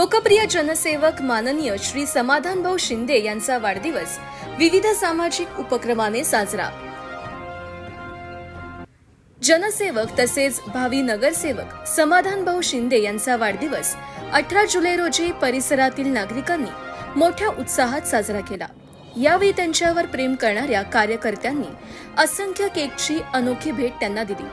लोकप्रिय जनसेवक माननीय श्री समाधानभाऊ शिंदे यांचा वाढदिवस विविध सामाजिक उपक्रमाने साजरा. जनसेवक तसेच भावी नगरसेवक समाधानभाऊ शिंदे यांचा वाढदिवस अठरा जुलै रोजी परिसरातील नागरिकांनी मोठ्या उत्साहात साजरा केला. यावेळी त्यांच्यावर प्रेम करणाऱ्या कार्यकर्त्यांनी असंख्य केकची अनोखी भेट त्यांना दिली.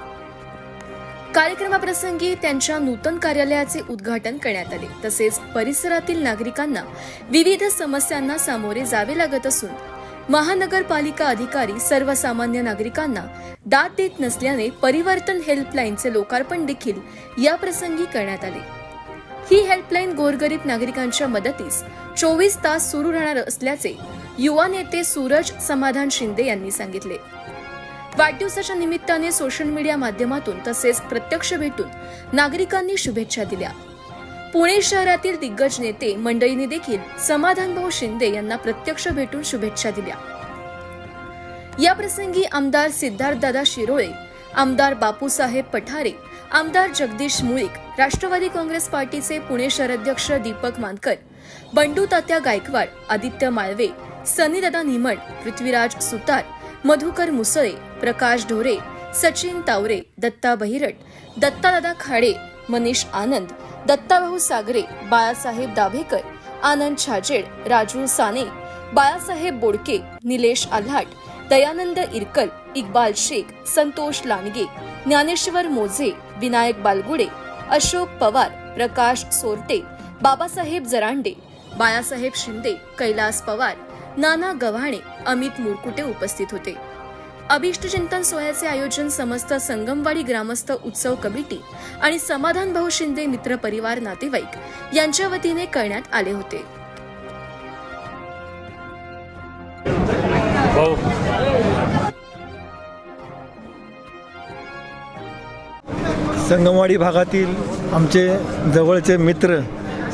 कार्यक्रमाप्रसंगी त्यांच्या नूतन कार्यालयाचे उद्घाटन करण्यात आले. तसेच परिसरातील नागरिकांना विविध समस्यांना सामोरे जावे लागत असून महानगरपालिका अधिकारी सर्वसामान्य नागरिकांना दाद देत नसल्याने परिवर्तन हेल्पलाईनचे लोकार्पण देखील या प्रसंगी करण्यात आले. ही हेल्पलाईन गोरगरीब नागरिकांच्या मदतीस चोवीस तास सुरू राहणार असल्याचे युवा नेते सूरज समाधान शिंदे यांनी सांगितले. वाढदिवसाच्या निमित्ताने सोशल मीडिया माध्यमातून तसेच प्रत्यक्ष भेटून नागरिकांनी शुभेच्छा दिल्या. पुणे शहरातील दिग्गज नेते मंडळींनी देखील समाधानभाऊ शिंदे यांना प्रत्यक्ष भेटून शुभेच्छा दिल्या. या प्रसंगी आमदार सिद्धार्थदादा शिरोळे आमदार बापूसाहेब पठारे आमदार जगदीश मुळीक राष्ट्रवादी काँग्रेस पार्टीचे पुणे शहराध्यक्ष दीपक मानकर बंडू तात्या गायकवाड आदित्य माळवे सनीदादा निमण पृथ्वीराज सुतार मधुकर मुसळे प्रकाश ढोरे सचिन तावरे दत्ता बहिरट दत्तादादा खाडे मनीष आनंद दत्ताभाऊ सागरे बाळासाहेब दाभेकर आनंद छाजेड राजू साने बाळासाहेब बोडके निलेश आल्हाट दयानंद इरकल इक्बाल शेख संतोष लांडगे ज्ञानेश्वर मोझे विनायक बालगुडे अशोक पवार प्रकाश सोरटे बाबासाहेब जरांडे बाळासाहेब शिंदे कैलास पवार नाना गव्हाणे अमित मुरकुटे उपस्थित होते. अभिष्टचिंतन सोहळ्याचे आयोजन समस्त संगमवाडी ग्रामस्थ उत्सव कमिटी आणि समाधान भाऊ शिंदे मित्र परिवार नातेवाईक यांच्या वतीने करण्यात आले होते. संगमवाडी भागातील आमचे जवळचे मित्र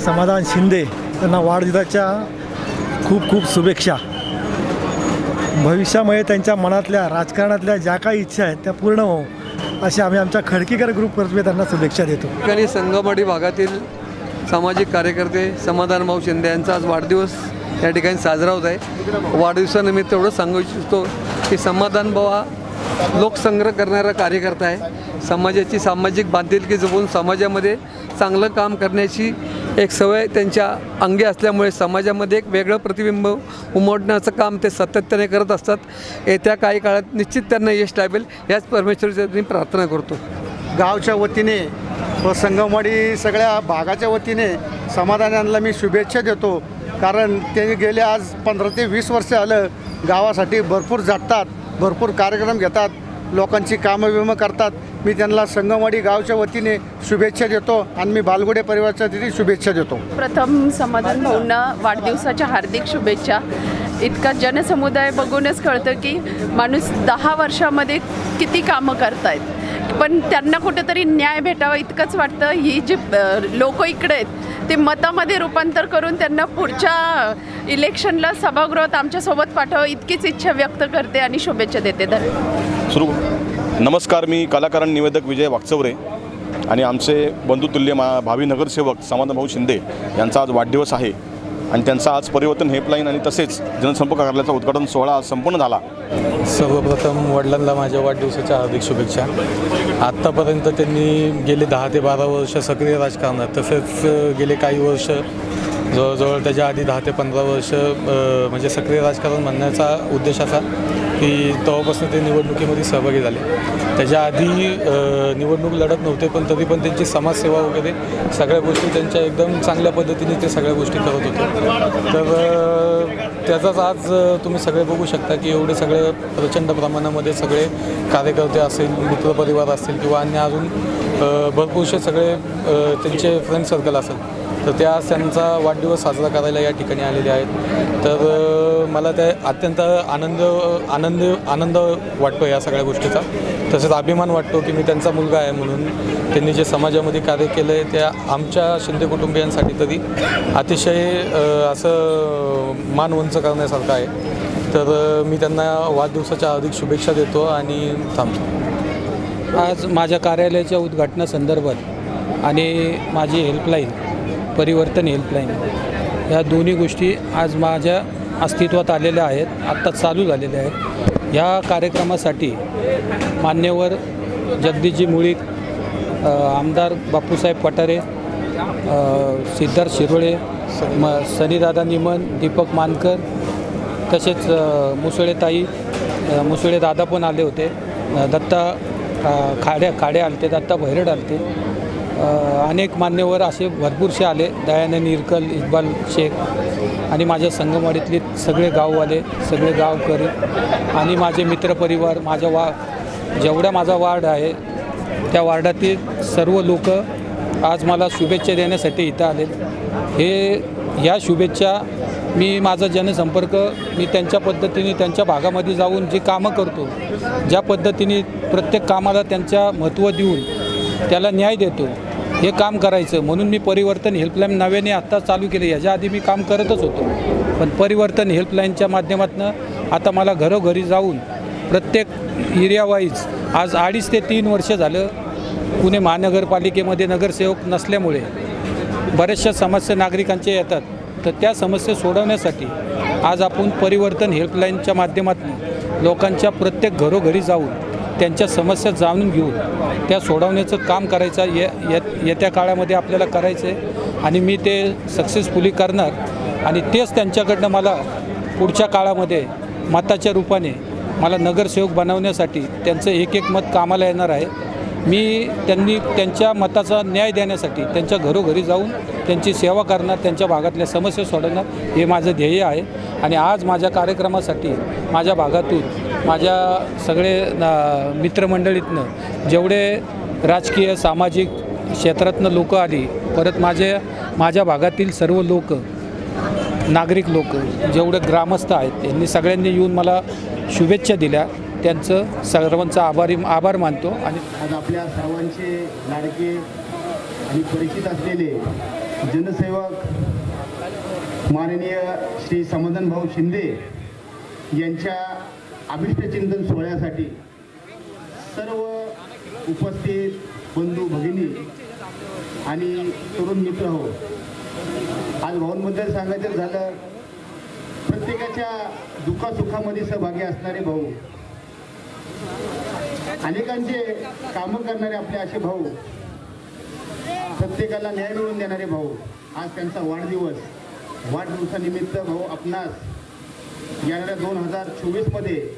समाधान शिंदे त्यांना वाढदिवसाच्या खूप खूप शुभेच्छा. भविष्यामध्ये त्यांच्या मनातल्या राजकारणातल्या ज्या काही इच्छा आहेत त्या पूर्ण हो असे आम्ही आमच्या खडकीकर ग्रुपतर्फे त्यांना शुभेच्छा देतो. ठिकाणी संगमवाडी भागातील सामाजिक कार्यकर्ते समाधान भाऊ शिंदे यांचा आज वाढदिवस या ठिकाणी साजरा होत आहे. वाढदिवसानिमित्त एवढं सांगू इच्छितो की समाधान भाऊ हा लोकसंग्रह करणारा कार्यकर्ता आहे. समाजाची सामाजिक बांधिलकी जपून समाजामध्ये चांगलं काम करण्याची एक सवय त्यांच्या अंगी असल्यामुळे समाजामध्ये एक वेगळं प्रतिबिंब उमटण्याचं काम ते सातत्याने करत असतात. येत्या काही काळात निश्चित त्यांना यश लाभेल याच परमेश्वरची मी प्रार्थना करतो. गावच्या वतीने व संगमवाडी सगळ्या भागाच्या वतीने समाधानांना मी शुभेच्छा देतो. कारण ते गेले आज पंधरा ते वीस वर्ष आलं गावासाठी भरपूर झटतात भरपूर कार्यक्रम घेतात. लोकांची कामं विमं करतात. मी त्यांना संगमवाडी गावच्या वतीने शुभेच्छा देतो आणि मी बालगुडे परिवाराच्या वतीने शुभेच्छा देतो. प्रथम समाधान भाऊंना वाढदिवसाच्या हार्दिक शुभेच्छा. इतका जनसमुदाय बघूनच कळतं की माणूस दहा वर्षामध्ये किती कामं करतायत. पण त्यांना कुठेतरी न्याय भेटावा इतकंच वाटतं. ही जी लोक इकडे आहेत ते मतामध्ये रूपांतर करून त्यांना पुढच्या इलेक्शनला सभागृहात आमच्यासोबत पाठव इतकीच इच्छा व्यक्त करते आणि शुभेच्छा देते. धन्यवाद. सुरू नमस्कार मी कलाकार निवेदक विजय वागचवरे आणि आमचे बंधुतुल्य मा भावी नगरसेवक समाधानभाऊ शिंदे यांचा आज वाढदिवस आहे. आणि त्यांचा आज परिवर्तन हेल्पलाईन आणि तसेच जनसंपर्क कार्यालयाचा उद्घाटन सोहळा संपूर्ण संपन्न झाला. सर्वप्रथम वडिलांना माझ्या वाढदिवसाच्या हार्दिक शुभेच्छा. आत्तापर्यंत त्यांनी गेले दहा ते बारा वर्ष सक्रिय राजकारणात तसेच गेले काही वर्ष जवळजवळ त्याच्या आधी दहा ते पंधरा वर्ष म्हणजे सक्रिय राजकारण म्हणण्याचा उद्देश असा की तेव्हापासून ते निवडणुकीमध्ये सहभागी झाले. त्याच्या आधी निवडणूक लढत नव्हते पण तरी पण त्यांची समाजसेवा वगैरे सगळ्या गोष्टी त्यांच्या एकदम चांगल्या पद्धतीने ते सगळ्या गोष्टी करत होते. तर त्याचाच आज तुम्ही सगळे बघू शकता की एवढे सगळे प्रचंड प्रमाणामध्ये सगळे कार्यकर्ते असेल मित्रपरिवार असतील किंवा अन्य अजून भरपूरसे सगळे त्यांचे फ्रेंड सर्कल असेल. तर त्या त्यांचा वाढदिवस साजरा करायला या ठिकाणी आलेले आहेत. तर मला त्या अत्यंत आनंद आनंद आनंद वाटतो या सगळ्या गोष्टीचा. तसेच अभिमान वाटतो की मी त्यांचा मुलगा आहे म्हणून. त्यांनी जे समाजामध्ये कार्य केलं आहे त्या आमच्या शिंदे कुटुंबियांसाठी तरी अतिशय असं मान उंच करण्यासारखं आहे. तर मी त्यांना वाढदिवसाच्या अधिक शुभेच्छा देतो आणि थांबतो. आज माझ्या कार्यालयाच्या उद्घाटनासंदर्भात आणि माझी हेल्पलाईन परिवर्तन हेल्पलाईन ह्या दोन्ही गोष्टी आज माझ्या अस्तित्वात आलेल्या आहेत आत्ता चालू झालेल्या आहेत. या कार्यक्रमासाठी मान्यवर जगदीशजी मुळीक आमदार बापूसाहेब पठारे सिद्धार्थ शिरोळे म सनीदादा निमन दीपक मानकर तसेच मुसळेताई मुसळे दादा पण आले होते. दत्ता खाड्या खाड्या खाडे आलते दत्ता भैरड आलते. अनेक मान्यवर असे भरपूरसे आले. दयानंद इरकल इक्बाल शेख आणि माझ्या संगमवाडीतले सगळे गाववाले सगळे गावकरी आणि माझे मित्रपरिवार माझ्या वा जेवढा माझा वार्ड आहे त्या वार्डातील सर्व लोक आज मला शुभेच्छा देण्यासाठी इथं आले. हे ह्या शुभेच्छा मी माझा जनसंपर्क मी त्यांच्या पद्धतीने त्यांच्या भागामध्ये जाऊन जी कामं करतो ज्या पद्धतीने प्रत्येक कामाला त्यांच्या महत्त्व देऊन त्याला न्याय देतो. हे काम करायचं. म्हणून मी परिवर्तन हेल्पलाईन नव्याने आत्ता चालू केले. याच्या आधी मी काम करतच होतो. पण परिवर्तन हेल्पलाईनच्या माध्यमातून आता मला घरोघरी जाऊन प्रत्येक एरियावाईज आज अडीच ते तीन वर्ष झालं पुणे महानगरपालिकेमध्ये नगरसेवक नसल्यामुळे बऱ्याचशा समस्या नागरिकांच्या येतात. तर त्या समस्या सोडवण्यासाठी आज आपण परिवर्तन हेल्पलाईनच्या माध्यमातून लोकांच्या प्रत्येक घरोघरी जाऊन त्यांच्या समस्या जाणून घेऊन त्या सोडवण्याचं काम करायचं ये येत- येत्या काळामध्ये आपल्याला करायचं आहे. आणि मी ते सक्सेसफुली करणार. आणि तेच त्यांच्याकडनं मला पुढच्या काळामध्ये मताच्या रूपाने मला नगरसेवक बनवण्यासाठी त्यांचं एक एक मत कामाला येणार आहे. मी त्यांनी त्यांच्या मताचा न्याय देण्यासाठी त्यांच्या घरोघरी जाऊन त्यांची सेवा करणार त्यांच्या भागातल्या समस्या सोडवणार हे माझं ध्येय आहे. आणि आज माझ्या कार्यक्रमासाठी माझ्या भागातून माझ्या सगळे ना- मित्रमंडळीतनं जेवढे राजकीय सामाजिक क्षेत्रातनं लोक आली परत माझे माझ्या भागातील सर्व लोक नागरिक लोक जेवढे ग्रामस्थ आहेत त्यांनी सगळ्यांनी येऊन मला शुभेच्छा दिल्या. त्यांचं सर्वांचा आभारी आभार मानतो आणि आज आपल्या सर्वांचे लाडके आणि परिचित असलेले जनसेवक माननीय श्री समाधान भाऊ शिंदे यांच्या अभिष्टचिंतन सोहळ्यासाठी सर्व उपस्थित बंधू भगिनी आणि तरुण मित्र हो. आज भाऊंबद्दल सांगायचं झालं प्रत्येकाच्या दुःखासुखामध्ये सहभागी असणारे भाऊ अनेकांचे कामं करणारे आपले असे भाऊ प्रत्येकाला न्याय मिळवून देणारे भाऊ. आज त्यांचा वाढदिवस वाढदिवसानिमित्त भाऊ आपणास येणाऱ्या दोन हजार चोवीसमध्ये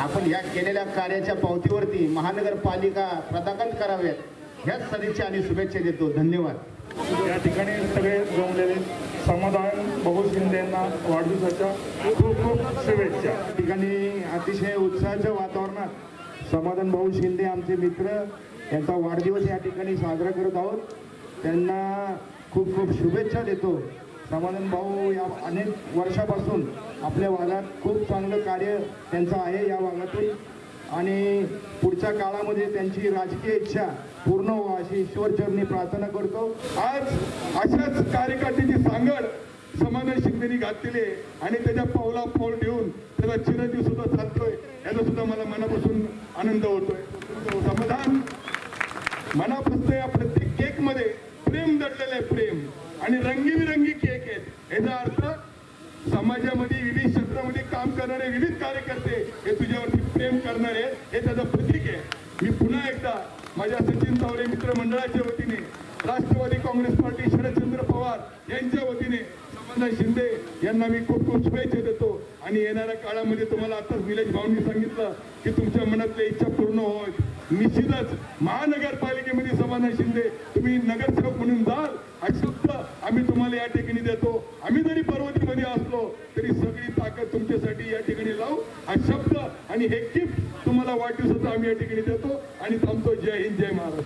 आपण या केलेल्या कार्याच्या पावतीवरती महानगरपालिका प्रदान कराव्यात. ह्याच सदिच्छा आणि शुभेच्छा देतो. धन्यवाद. या ठिकाणी सगळे जमलेले समाधान भाऊ शिंदे यांना वाढदिवसाच्या खूप खूप शुभेच्छा. ठिकाणी अतिशय उत्साहाच्या वातावरणात समाधान भाऊ शिंदे आमचे मित्र यांचा वाढदिवस या ठिकाणी साजरा करत आहोत. त्यांना खूप खूप शुभेच्छा देतो. समाधान भाऊ या अनेक वर्षापासून आपल्या भागात खूप चांगलं कार्य त्यांचं आहे या भागातून. आणि पुढच्या काळामध्ये त्यांची राजकीय इच्छा पूर्ण व्हा अशी ईश्वरचरणी प्रार्थना करतो. आज अशाच कार्यकर्त्याची सांगड समाधान शिंदेनी घातलेली आहे. आणि त्याच्या पावला पाऊल ठेवून त्याचा चिरंजीव सुद्धा साधतोय. याचा सुद्धा मला मनापासून आनंद होतोय. समाधान. मनापासून या प्रत्येक केकमध्ये प्रेम दडलेलं आहे प्रेम. आणि रंगीबिरंगी केक आहेत. याचा अर्थ समाजामध्ये विविध क्षेत्रामध्ये काम करणारे विविध कार्यकर्ते हे तुझ्यावरती प्रेम करणारे हे त्याचं प्रतीक आहे. मी पुन्हा एकदा माझ्या सचिन तावरे मित्रमंडळाच्या वतीने राष्ट्रवादी काँग्रेस पार्टी शरदचंद्र पवार यांच्या वतीने समाधान शिंदे यांना मी खूप खूप शुभेच्छा देतो. आणि येणाऱ्या काळामध्ये तुम्हाला आताच निलेश भाऊंनी सांगितलं की तुमच्या मनातल्या इच्छा पूर्ण होत. निश्चितच महानगरपालिकेमध्ये समाधान शिंदे तुम्ही नगरसेवक म्हणून जाल हा शब्द आम्ही तुम्हाला या ठिकाणी देतो. आम्ही जरी पर्वतीमध्ये असलो तरी सगळी ताकद तुमच्यासाठी या ठिकाणी लावू. हा शब्द आणि हे गिफ्ट तुम्हाला वाढदिवसाचं आम्ही या ठिकाणी देतो. आणि थांबतो. जय हिंद जय महाराष्ट्र.